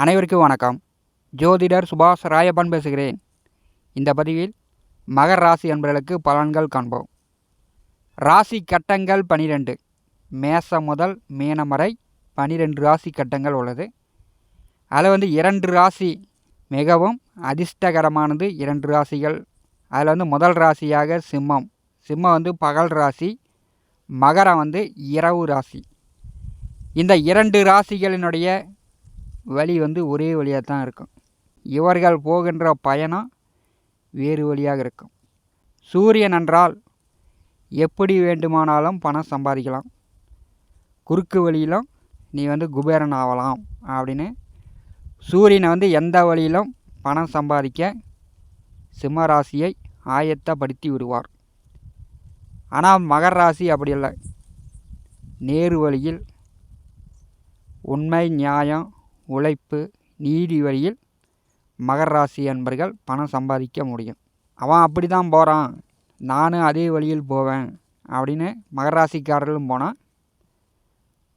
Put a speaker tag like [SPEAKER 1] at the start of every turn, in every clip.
[SPEAKER 1] அனைவருக்கும் வணக்கம். ஜோதிடர் சுபாஷ் ராயப்பன் பேசுகிறேன். இந்த பதிவில் மகர் ராசி என்பவர்களுக்கு பலன்கள் காண்போம். ராசி கட்டங்கள் பனிரெண்டு. மேசம் முதல் மீனம் வரை பனிரெண்டு ராசி கட்டங்கள் உள்ளது. அதில் வந்து இரண்டு ராசி மிகவும் அதிர்ஷ்டகரமானது இரண்டு ராசிகள். அதில் வந்து முதல் ராசியாக சிம்மம். சிம்மம் வந்து பகல் ராசி மகரம் வந்து இரவு ராசி. இந்த இரண்டு ராசிகளினுடைய வழி வந்து ஒரே வழியாக தான் இருக்கும். இவர்கள் போகின்ற பயணம் வேறு வழியாக இருக்கும். சூரியன் என்றால் எப்படி வேண்டுமானாலும் பணம் சம்பாதிக்கலாம். குறுக்கு வழியிலும் நீ வந்து குபேரன் ஆகலாம் அப்படின்னு சூரியனை வந்து எந்த வழியிலும் பணம் சம்பாதிக்க சிம்மராசியை ஆயத்தப்படுத்தி விடுவார். ஆனால் மகர ராசி அப்படி இல்லை. நேரு வழியில் உண்மை நியாயம் உழைப்பு நீதி வழியில் மகர ராசி என்பர்கள் பணம் சம்பாதிக்க முடியும். அவன் அப்படி தான் போகிறான் நானும் அதே வழியில் போவேன் அப்படின்னு மகர ராசிக்காரர்களும் போனால்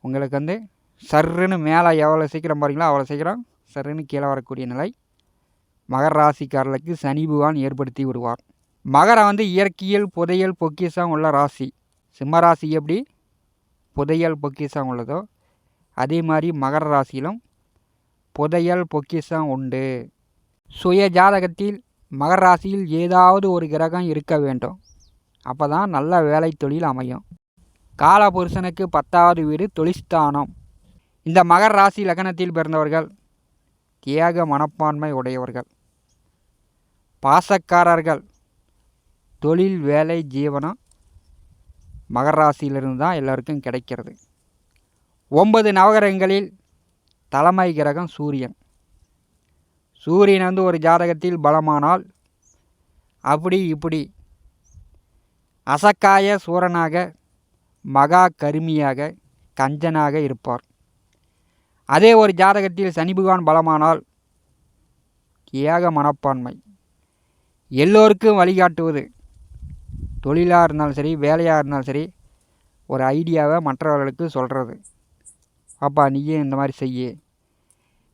[SPEAKER 1] உங்களுக்கு வந்து சர்ருன்னு மேலே எவ்வளோ சீக்கிரம் போகிறீங்களோ அவ்வளோ சீக்கிரம் சர்ருன்னு கீழே வரக்கூடிய நிலை மகர ராசிக்காரர்களுக்கு சனி பகவான் ஏற்படுத்தி விடுவார். மகரம் வந்து இயற்கையில் புதையல் பொக்கிஷம் உள்ள ராசி. சிம்ம ராசி எப்படி? புதையல் பொக்கிசம் உள்ளதோ அதே மாதிரி மகர ராசியிலும் புதையல் பொக்கிஷம் உண்டு. சுய ஜாதகத்தில் மகர ராசியில் ஏதாவது ஒரு கிரகம் இருக்க வேண்டும். அப்போ தான் நல்ல வேலை தொழில் அமையும். காலபுருஷனுக்கு பத்தாவது வீடு தொழிஸ்தானம் இந்த மகர ராசி லக்னத்தில் பிறந்தவர்கள் தியாக மனப்பான்மை உடையவர்கள் பாசக்காரர்கள் தொழில் வேலை ஜீவனம் மகர ராசியிலிருந்து தான் எல்லாருக்கும் கிடைக்கிறது. ஒன்பது நவகிரகங்களில் தலைமை கிரகம் சூரியன். சூரியன் வந்து ஒரு ஜாதகத்தில் பலமானால் அப்படி இப்படி அசக்காய சூரனாக மகா கருமியாக கஞ்சனாக இருப்பார். அதே ஒரு ஜாதகத்தில் சனி பகவான் பலமானால் ஏக மனப்பான்மை. எல்லோருக்கும் வழிகாட்டுவது தொழிலாக இருந்தாலும் சரி வேலையாக இருந்தாலும் சரி ஒரு ஐடியாவை மற்றவர்களுக்கு சொல்கிறது அப்பா நீயும் இந்த மாதிரி செய்ய.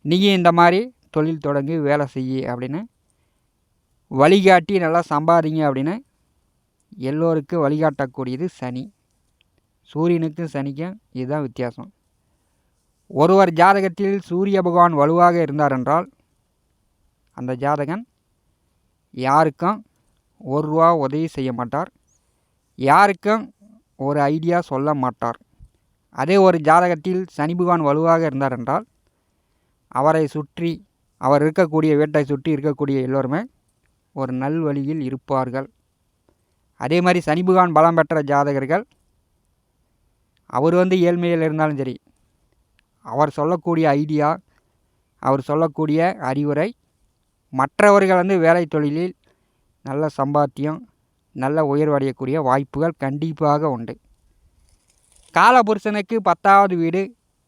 [SPEAKER 1] நீயும் இந்த மாதிரி தொழில் தொடங்கி வேலை செய்ய அப்படின்னு வழிகாட்டி நல்லா சம்பாதிங்க அப்படின்னு எல்லோருக்கும் வழிகாட்டக்கூடியது சனி. சூரியனுக்கும் சனிக்கும் இதுதான் வித்தியாசம். ஒருவர் ஜாதகத்தில் சூரிய பகவான் வலுவாக இருந்தார் என்றால் அந்த ஜாதகன் யாருக்கும் ஒரு ரூபா உதவி செய்ய மாட்டார். யாருக்கும் ஒரு ஐடியா சொல்ல மாட்டார். அதே ஒரு ஜாதகத்தில் சனி பகவான் வலுவாக இருந்தார் என்றால் அவரை சுற்றி அவர் இருக்கக்கூடிய வீட்டை சுற்றி இருக்கக்கூடிய எல்லோருமே ஒரு நல் வழியில் இருப்பார்கள். அதே மாதிரி சனிபுகான் பலம் பெற்ற ஜாதகர்கள் அவர் வந்து ஏழ்மையில் இருந்தாலும் சரி அவர் சொல்லக்கூடிய ஐடியா அவர் சொல்லக்கூடிய அறிவுரை மற்றவர்கள் வந்து வேலை தொழிலில் நல்ல சம்பாத்தியம் நல்ல உயர்வடையக்கூடிய வாய்ப்புகள் கண்டிப்பாக உண்டு. காலபுருஷனுக்கு பத்தாவது வீடு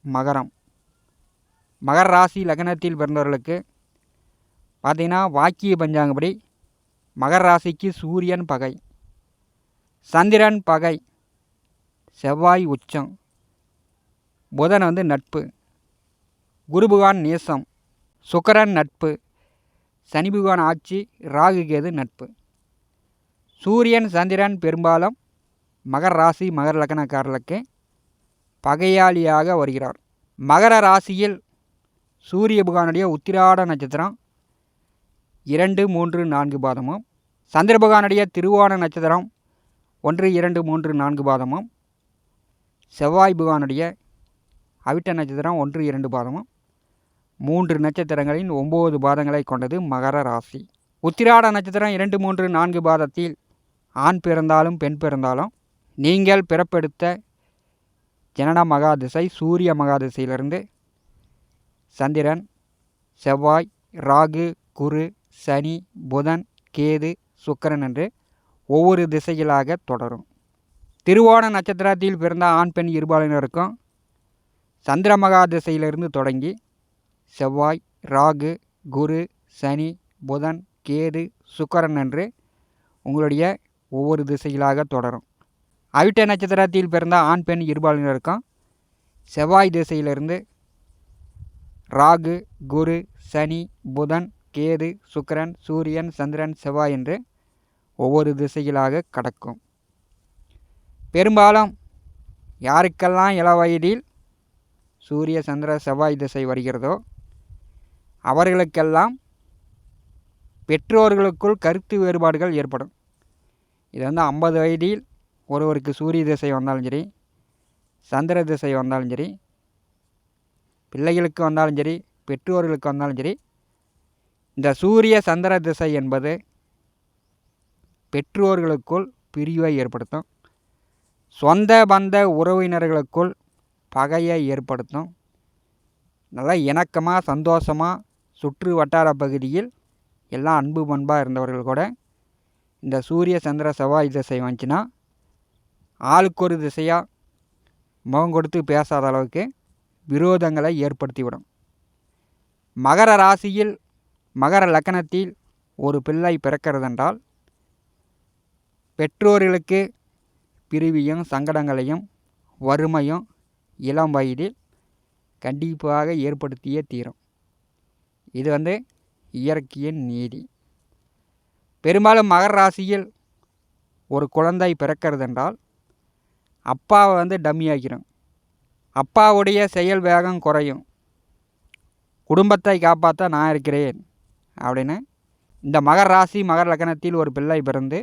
[SPEAKER 1] மகரம். மகர ராசி லக்னத்தில் பிறந்தவர்களுக்கு பார்த்திங்கன்னா வாக்கிய பஞ்சாங்கப்படி மகர ராசிக்கு சூரியன் பகை சந்திரன் பகை செவ்வாய் உச்சம் புதன் வந்து நட்பு குருபகவான் நேசம் சுக்கரன் நட்பு சனி பகவான் ஆட்சி ராகு கேது நட்பு. சூரியன் சந்திரன் பெரும்பாலும் மகர ராசி மகர லக்னக்காரர்களுக்கு பகையாளியாக வருகிறார். மகர ராசியில் சூரிய பகவானுடைய உத்திராட நட்சத்திரம் இரண்டு மூன்று நான்கு பாதமும் சந்திர பகவானுடைய திருவோண நட்சத்திரம் ஒன்று இரண்டு மூன்று நான்கு பாதமும் செவ்வாய் பகவானுடைய அவிட்ட நட்சத்திரம் ஒன்று இரண்டு பாதமும் மூன்று நட்சத்திரங்களின் ஒம்பது பாதங்களை கொண்டது மகர ராசி. உத்திராட நட்சத்திரம் இரண்டு மூன்று நான்கு பாதத்தில் ஆண் பிறந்தாலும் பெண் பிறந்தாலும் நீங்கள் பிறப்பெடுத்த ஜனன மகாதிசை சூரிய மகாதிசையிலிருந்து சந்திரன் செவ்வாய் ராகு குரு சனி புதன் கேது சுக்கரன் என்று ஒவ்வொரு திசைகளாக தொடரும். திருவோண நட்சத்திரத்தில் பிறந்த ஆண் பெண் இருபாலினருக்கும் சந்திரமகா திசையிலிருந்து தொடங்கி செவ்வாய் ராகு குரு சனி புதன் கேது சுக்கரன் என்று உங்களுடைய ஒவ்வொரு திசைகளாக தொடரும். அவிட்ட நட்சத்திரத்தில் பிறந்த ஆண் பெண் இருபாலினருக்கும் செவ்வாய் திசையிலிருந்து ராகு குரு சனி புதன் கேது சுக்கிரன் சூரியன் சந்திரன் செவ்வாய் என்று ஒவ்வொரு திசைகளாக கடக்கும். பெரும்பாலும் யாருக்கெல்லாம் இள வயதில் சூரிய சந்திர செவ்வாய் திசை வருகிறதோ அவர்களுக்கெல்லாம் பெற்றோர்களுக்குள் கருத்து வேறுபாடுகள் ஏற்படும். இது வந்து ஐம்பது வயதில் ஒருவருக்கு சூரிய திசை வந்தாலும் சரி சந்திர திசை வந்தாலும் சரி பிள்ளைகளுக்கு வந்தாலும் சரி பெற்றோர்களுக்கு வந்தாலும் சரி இந்த சூரிய சந்திர திசை என்பது பெற்றோர்களுக்குள் பிரிவை ஏற்படுத்தும். சொந்த பந்த உறவினர்களுக்குள் பகையை ஏற்படுத்தும். நல்லா இணக்கமாக சந்தோஷமாக சுற்று வட்டார பகுதியில் எல்லாம் அன்பு பண்பாக இருந்தவர்கள் கூட இந்த சூரிய சந்திர செவ்வாய் திசை வந்துச்சுன்னா ஆளுக்கு ஒரு திசையாக முகம் கொடுத்து பேசாத அளவுக்கு விரோதங்களை ஏற்படுத்திவிடும். மகர ராசியில் மகர லக்கணத்தில் ஒரு பிள்ளை பிறக்கிறதென்றால் பெற்றோர்களுக்கு பிரிவியும் சங்கடங்களையும் வறுமையும் இளம் வயதில் கண்டிப்பாக ஏற்படுத்தியே தீரும். இது வந்து இயற்கையின் நீதி. பெரும்பாலும் மகர ராசியில் ஒரு குழந்தை பிறக்கிறதென்றால் அப்பாவை வந்து டம்மி ஆகிரும். அப்பாவுடைய செயல் வேகம் குறையும். குடும்பத்தை காப்பாற்ற நான் இருக்கிறேன் அப்படின்னு இந்த மகர் ராசி மகர் லக்னத்தில் ஒரு பிள்ளை பிறந்து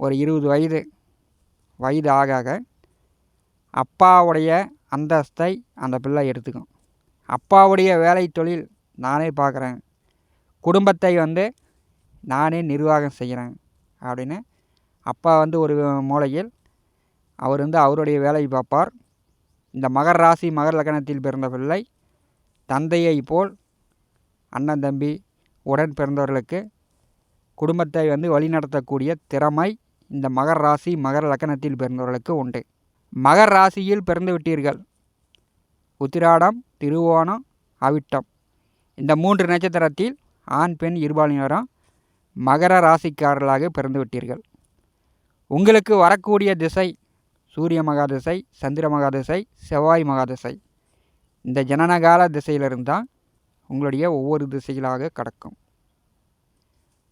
[SPEAKER 1] ஒரு இருபது வயது வயது ஆக ஆக அப்பாவுடைய அந்தஸ்தை அந்த பிள்ளை எடுத்துக்கும். அப்பாவுடைய வேலை தொழில் நானே பார்க்குறேன். குடும்பத்தை வந்து நானே நிர்வாகம் செய்கிறேன் அப்படின்னு அப்பா வந்து ஒரு மூலையில் அவர் வந்து அவருடைய வேலையை பார்ப்பார். இந்த மகர் ராசி மகர் லக்னத்தில் பிறந்த பிள்ளை தந்தையை போல் அண்ணன் தம்பி உடன் பிறந்தவர்களுக்கு குடும்பத்தை வந்து வழிநடத்தக்கூடிய திறமை இந்த மகர் ராசி மகர லக்கணத்தில் பிறந்தவர்களுக்கு உண்டு. மகர் ராசியில் பிறந்து விட்டீர்கள். உத்திராடம் திருவோணம் அவிட்டம். இந்த மூன்று நட்சத்திரத்தில் ஆண் பெண் இருபாலினரும் மகர ராசிக்காரர்களாக பிறந்து விட்டீர்கள். உங்களுக்கு வரக்கூடிய திசை சூரிய மகாதிசை சந்திர மகாதசை செவ்வாய் மகாதசை. இந்த ஜனனகால திசையிலிருந்து தான் உங்களுடைய ஒவ்வொரு திசைகளாக கடக்கும்.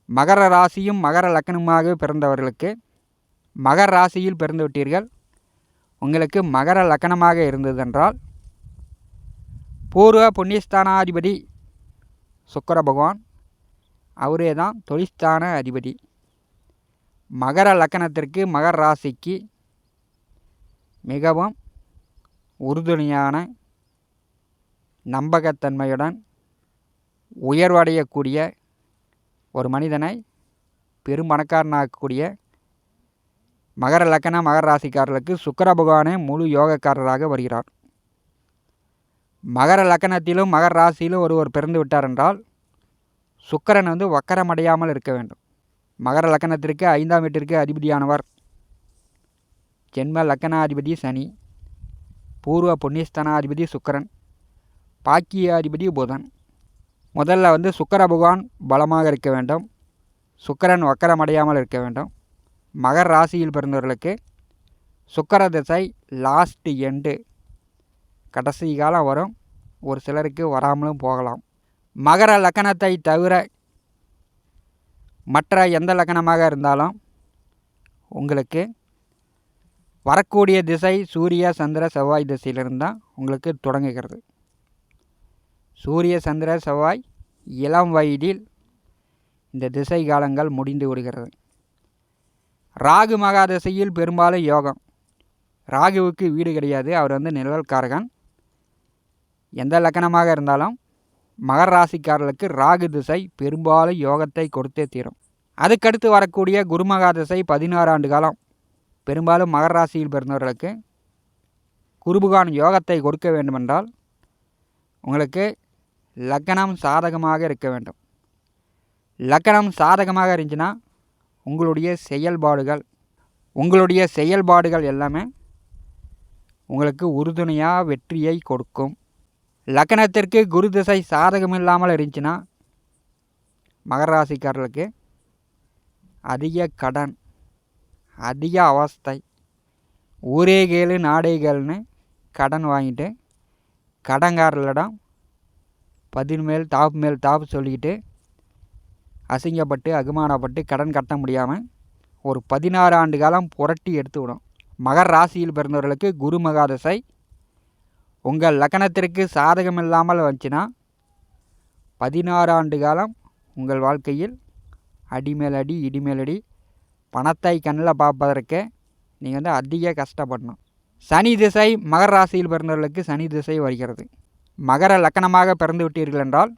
[SPEAKER 1] மகர ராசியும் மகர லக்கணமாக பிறந்தவர்களுக்கு மகர ராசியில் பிறந்து விட்டீர்கள். உங்களுக்கு மகர லக்கணமாக இருந்ததென்றால் பூர்வ புண்ணியஸ்தானாதிபதி சுக்கர பகவான் அவரே தான் தொழிஸ்தான அதிபதி. மகர லக்கணத்திற்கு மகர ராசிக்கு மிகவும் உறுதுணையான நம்பகத்தன்மையுடன் உயர்வடையக்கூடிய ஒரு மனிதனை பெரும் பணக்காரனாக்கக்கூடிய மகர லக்கண மகர ராசிக்காரர்களுக்கு சுக்கர பகவானே முழு யோகக்காரராக வருகிறார். மகர லக்கணத்திலும் மகர ராசியிலும் ஒருவர் பிறந்து விட்டார் என்றால் சுக்கரன் வந்து வக்கரமடையாமல் இருக்க வேண்டும். மகர லக்கணத்திற்கு ஐந்தாம் வீட்டிற்கு அதிபதியானவர். ஜென்ம லக்கணாதிபதி சனி பூர்வ புண்ணியஸ்தனாதிபதி சுக்கரன் பாக்கியாதிபதி புதன். முதல்ல வந்து சுக்கர பகவான் பலமாக இருக்க வேண்டும். சுக்கரன் வக்கரமடையாமல் இருக்க வேண்டும். மகர் ராசியில் பிறந்தவர்களுக்கு சுக்கர திசை லாஸ்ட் எண்டு கடைசி காலம் வரும். ஒரு சிலருக்கு வராமலும் போகலாம். மகர லக்கணத்தை தவிர மற்ற எந்த லக்கணமாக இருந்தாலும் உங்களுக்கு வரக்கூடிய திசை சூரிய சந்திர செவ்வாய் திசையிலிருந்து தான் உங்களுக்கு தொடங்குகிறது. சூரிய சந்திர செவ்வாய் இளம் வயதில் இந்த திசை காலங்கள் முடிந்து விடுகிறது. ராகு மகாதசையில் பெரும்பாலும் யோகம். ராகுவுக்கு வீடு கிடையாது. அவர் வந்து நிழல்காரகன். எந்த லக்கணமாக இருந்தாலும் மகர ராசிக்காரர்களுக்கு ராகு திசை பெரும்பாலும் யோகத்தை கொடுத்தே தீரும். அதுக்கடுத்து வரக்கூடிய குருமகா திசை பதினாறு ஆண்டு காலம். பெரும்பாலும் மகர ராசியில் பிறந்தவர்களுக்கு குருபுகான் யோகத்தை கொடுக்க வேண்டுமென்றால் உங்களுக்கு லக்கணம் சாதகமாக இருக்க வேண்டும். லக்கணம் சாதகமாக இருந்துச்சுன்னா உங்களுடைய செயல்பாடுகள் உங்களுடைய செயல்பாடுகள் எல்லாமே உங்களுக்கு உறுதுணையாக வெற்றியை கொடுக்கும். லக்கணத்திற்கு குரு திசை சாதகம் இல்லாமல் இருந்துச்சுன்னா மகர ராசிக்காரர்களுக்கு அதிக கடன் அதிக அவஸ்தை. ஊரே கேளு நாடே கேளுன்னு கடன் வாங்கிட்டு கடன்காரர்களிடம் பதின் மேல் தாப்பு மேல் தாப்பு சொல்லிக்கிட்டு அசிங்கப்பட்டு அகுமானப்பட்டு கடன் கட்ட முடியாமல் ஒரு பதினாறு ஆண்டு காலம் புரட்டி எடுத்து விடும். மகர் ராசியில் பிறந்தவர்களுக்கு குரு மகாதசை. உங்கள் லக்கணத்திற்கு சாதகம் இல்லாமல் வந்துச்சுன்னா பதினாறு ஆண்டு காலம் உங்கள் வாழ்க்கையில் அடிமேலடி அடி இடிமேல் அடி பணத்தை கண்ணில் பார்ப்பதற்கு நீங்கள் வந்து அதிக கஷ்டப்படணும். சனி திசை மகர ராசியில் பிறந்தவர்களுக்கு சனி திசை வருகிறது. மகர லக்கணமாக பிறந்து விட்டீர்கள் என்றால்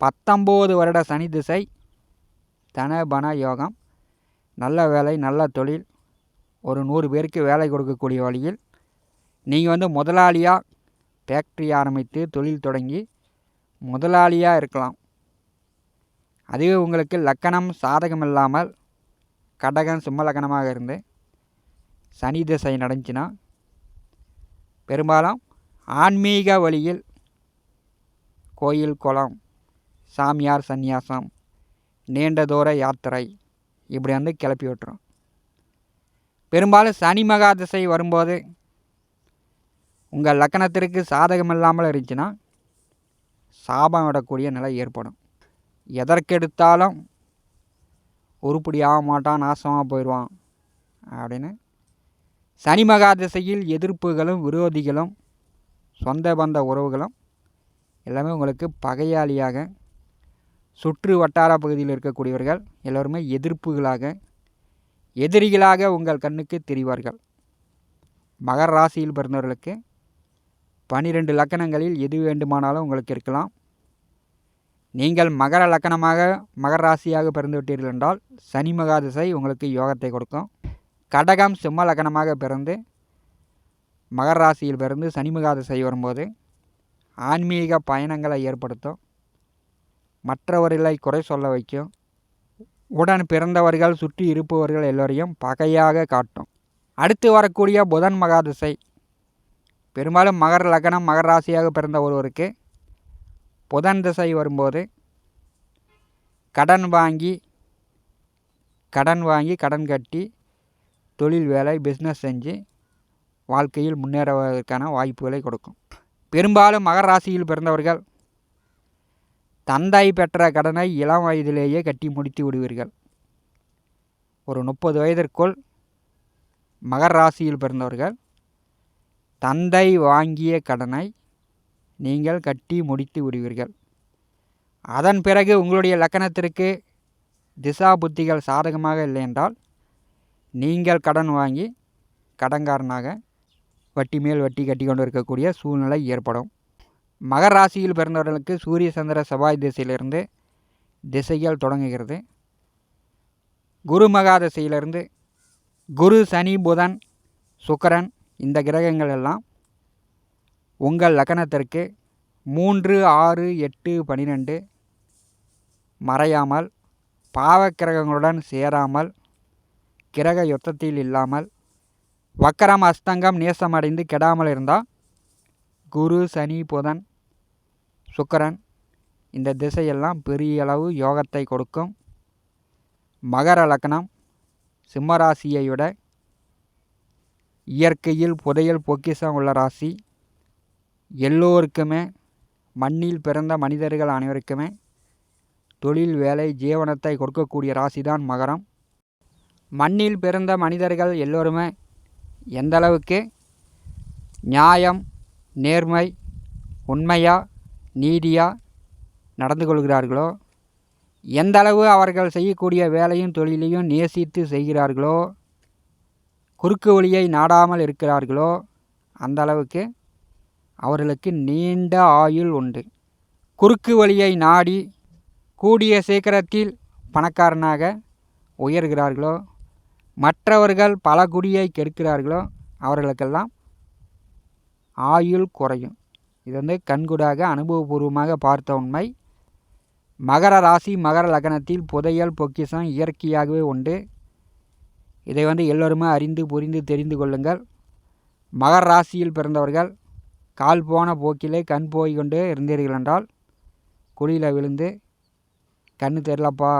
[SPEAKER 1] பத்தொம்போது வருட சனி திசை தன பண யோகம் நல்ல வேலை நல்ல தொழில் ஒரு நூறு பேருக்கு வேலை கொடுக்கக்கூடிய வழியில் நீங்கள் வந்து முதலாளியாக ஃபேக்ட்ரி ஆரம்பித்து தொழில் தொடங்கி முதலாளியாக இருக்கலாம். அதுவே உங்களுக்கு லக்கணம் சாதகம் இல்லாமல் கடகம் சிம்மலக்கணமாக இருந்து சனி திசை நடந்துச்சுன்னா பெரும்பாலும் ஆன்மீக வழியில் கோயில் குளம் சாமியார் சந்நியாசம் நீண்ட தூர யாத்திரை இப்படி வந்து கிளப்பி விட்டுரும். பெரும்பாலும் சனி மகா திசை வரும்போது உங்கள் லக்கணத்திற்கு சாதகம் இல்லாமல் இருந்துச்சுன்னா சாபம் விடக்கூடிய நிலை ஏற்படும். எதற்கெடுத்தாலும் உருப்படி ஆக மாட்டான் நாசமாக போயிடுவான் அப்படின்னு சனி மகா திசையில் எதிர்ப்புகளும் விரோதிகளும் சொந்த பந்த உறவுகளும் எல்லாமே உங்களுக்கு பகையாளியாக சுற்று வட்டார பகுதியில் இருக்கக்கூடியவர்கள் எல்லோருமே எதிர்ப்புகளாக எதிரிகளாக உங்கள் கண்ணுக்கு தெரிவார்கள். மகர ராசியில் பிறந்தவர்களுக்கு பனிரெண்டு லக்கணங்களில் எது வேண்டுமானாலும் உங்களுக்கு இருக்கலாம். நீங்கள் மகர லக்கணமாக மகர ராசியாக பிறந்து விட்டீர்கள் என்றால் சனி மகாதிசை உங்களுக்கு யோகத்தை கொடுக்கும். கடகம் சிம்ம லக்கணமாக பிறந்து மகர ராசியில் பிறந்து சனி மகாதிசை வரும்போது ஆன்மீக பயணங்களை ஏற்படுத்தும். மற்றவர்களை குறை சொல்ல வைக்கும். உடன் பிறந்தவர்கள் சுற்றி இருப்பவர்கள் எல்லோரையும் பகையாக காட்டும். அடுத்து வரக்கூடிய புதன் மகாதிசை. பெரும்பாலும் மகர லக்னம் மகர ராசியாக பிறந்த ஒருவருக்கு புதன் திசை வரும்போது கடன் வாங்கி கடன் வாங்கி கடன் கட்டி தொழில் வேலை பிஸ்னஸ் செஞ்சு வாழ்க்கையில் முன்னேறுவதற்கான வாய்ப்புகளை கொடுக்கும். பெரும்பாலும் மகர ராசியில் பிறந்தவர்கள் தந்தை பெற்ற கடனை இளம் வயதிலேயே கட்டி முடித்து விடுவீர்கள். ஒரு முப்பது வயதிற்குள் மகர ராசியில் பிறந்தவர்கள் தந்தை வாங்கிய கடனை நீங்கள் கட்டி முடித்து விடுவீர்கள். அதன் பிறகு உங்களுடைய லக்கணத்திற்கு திசா புத்திகள் சாதகமாக இல்லை என்றால் நீங்கள் கடன் வாங்கி கடன்காரனாக வட்டி மேல் வட்டி கட்டி கொண்டு இருக்கக்கூடிய சூழ்நிலை ஏற்படும். மகர ராசியில் பிறந்தவர்களுக்கு சூரிய சந்திர செவ்வாய் திசையிலிருந்து திசைகள் தொடங்குகிறது. குரு மகா திசையிலிருந்து குரு சனி புதன் சுக்கரன் இந்த கிரகங்கள் எல்லாம் உங்கள் லக்கணத்திற்கு மூன்று ஆறு எட்டு பனிரெண்டு மறையாமல் பாவக்கிரகங்களுடன் சேராமல் கிரக யுத்தத்தில் இல்லாமல் வக்கரம் அஸ்தங்கம் நேசமடைந்து கெடாமல் இருந்தால் குரு சனி புதன் சுக்கரன் இந்த திசையெல்லாம் பெரிய அளவு யோகத்தை கொடுக்கும். மகர லக்னம் சிம்மராசியை விட இயற்கையில் புதையல் பொக்கிசம் உள்ள ராசி. எல்லோருக்குமே மண்ணில் பிறந்த மனிதர்கள் அனைவருக்குமே தொழில் வேலை ஜீவனத்தை கொடுக்கக்கூடிய ராசி தான் மகரம். மண்ணில் பிறந்த மனிதர்கள் எல்லோருமே எந்தளவுக்கு நியாயம் நேர்மை உண்மையாக நீதியாக நடந்து கொள்கிறார்களோ எந்தளவு அவர்கள் செய்யக்கூடிய வேலையும் தொழிலையும் நேசித்து செய்கிறார்களோ குறுக்கு வழியை நாடாமல் இருக்கிறார்களோ அந்தளவுக்கு அவர்களுக்கு நீண்ட ஆயுள் உண்டு. குறுக்கு வழியை நாடி கூடிய சீக்கிரத்தில் பணக்காரனாக உயர்கிறார்களோ மற்றவர்கள் பல குடியை கெடுக்கிறார்களோ அவர்களுக்கெல்லாம் ஆயுள் குறையும். இது வந்து கண்கூடாக அனுபவபூர்வமாக பார்த்த உண்மை. மகர ராசி மகர லக்னத்தில் புதையல் பொக்கிஷம் இயற்கையாகவே உண்டு. இதை வந்து எல்லோருமே அறிந்து புரிந்து தெரிந்து கொள்ளுங்கள். மகர ராசியில் பிறந்தவர்கள் கால் போன போக்கிலே கண் போய் கொண்டு இருந்தீர்கள் என்றால் குழியில் விழுந்து கண் தெரிலப்பா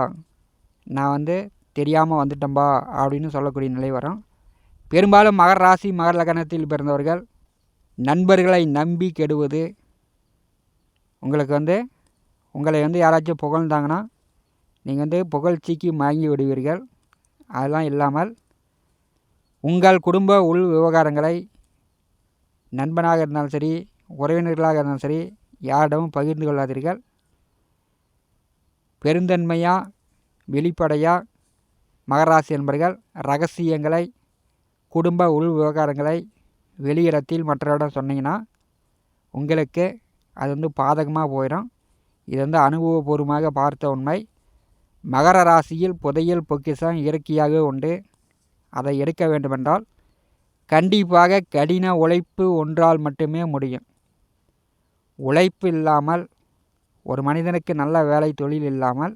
[SPEAKER 1] நான் வந்து தெரியாமல் வந்துட்டேன்பா அப்படின்னு சொல்லக்கூடிய நிலை வரும். பெரும்பாலும் மகர ராசி மகர லக்னத்தில் பிறந்தவர்கள் நண்பர்களை நம்பி கெடுவது உங்களுக்கு வந்து உங்களை வந்து யாராச்சும் புகழ்ந்தாங்கன்னா நீங்கள் வந்து புகழ்ச்சிக்கு மயங்கி விடுவீர்கள். அதெல்லாம் இல்லாமல் உங்கள் குடும்ப உள் விவகாரங்களை நண்பனாக இருந்தாலும் சரி உறவினர்களாக இருந்தாலும் சரி யாரிடமும் பகிர்ந்து கொள்ளாதீர்கள். பெருந்தன்மையாக வெளிப்படையாக மகராசி என்பர்கள் ரகசியங்களை குடும்ப உள் விவகாரங்களை வெளியிடத்தில் மற்றவரிடம் சொன்னீங்கன்னா உங்களுக்கு அது வந்து பாதகமாக போயிடும் இது வந்து அனுபவபூர்வமாக பார்த்த உண்மை. மகர ராசியில் புதையல் பொக்கிஷம் இயற்கையாக உண்டு. அதை எடுக்க வேண்டுமென்றால் கண்டிப்பாக கடின உழைப்பு ஒன்றால் மட்டுமே முடியும். உழைப்பு இல்லாமல் ஒரு மனிதனுக்கு நல்ல வேலை தொழில் இல்லாமல்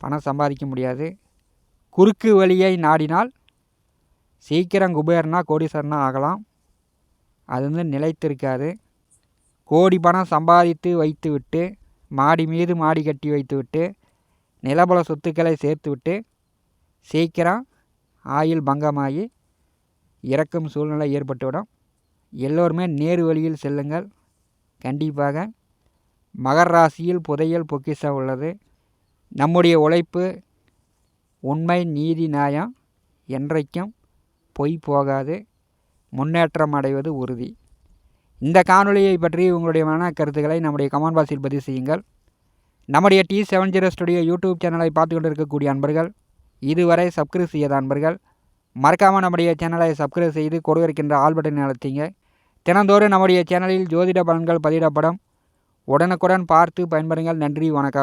[SPEAKER 1] பணம் சம்பாதிக்க முடியாது. குறுக்கு வழியை நாடினால் சீக்கிரம் குபேரனா கோடீஸ்வரனா ஆகலாம். அது வந்து நிலைத்திருக்காது. கோடி பணம் சம்பாதித்து வைத்துவிட்டு மாடி மீது மாடி கட்டி வைத்துவிட்டு நிலபல சொத்துக்களை சேர்த்துவிட்டு சீக்கிரம் ஆயுள் பங்கமாகி இறக்கும் சூழ்நிலை ஏற்பட்டுவிடும். எல்லோருமே நேர் வழியில் செல்லுங்கள். கண்டிப்பாக மகர ராசியில் புதையல் பொக்கிஷம் உள்ளது. நம்முடைய உழைப்பு உண்மை நீதி நியாயம் என்றைக்கும் பொய் போகாது. முன்னேற்றம் அடைவது உறுதி. இந்த காணொலியை பற்றி உங்களுடைய மன கருத்துக்களை நம்முடைய கமெண்ட் பாக்ஸில் பதிவு செய்யுங்கள். நம்முடைய T seven zero studio YouTube சேனலை பார்த்து கொண்டிருக்கக்கூடிய அன்பர்கள் இதுவரை சப்ஸ்கிரைப் செய்யாத அன்பர்கள் மறக்காமல் நம்முடைய சேனலை சப்ஸ்கிரைப் செய்து கொடுக்கின்ற ஆல் பட்டனை அழுத்திங்க தினந்தோறும் நம்முடைய சேனலில் ஜோதிட பலன்கள் பதிவிடப்படும். உடனுக்குடன் பார்த்து பயன்பெறுங்கள் நன்றி வணக்கம்.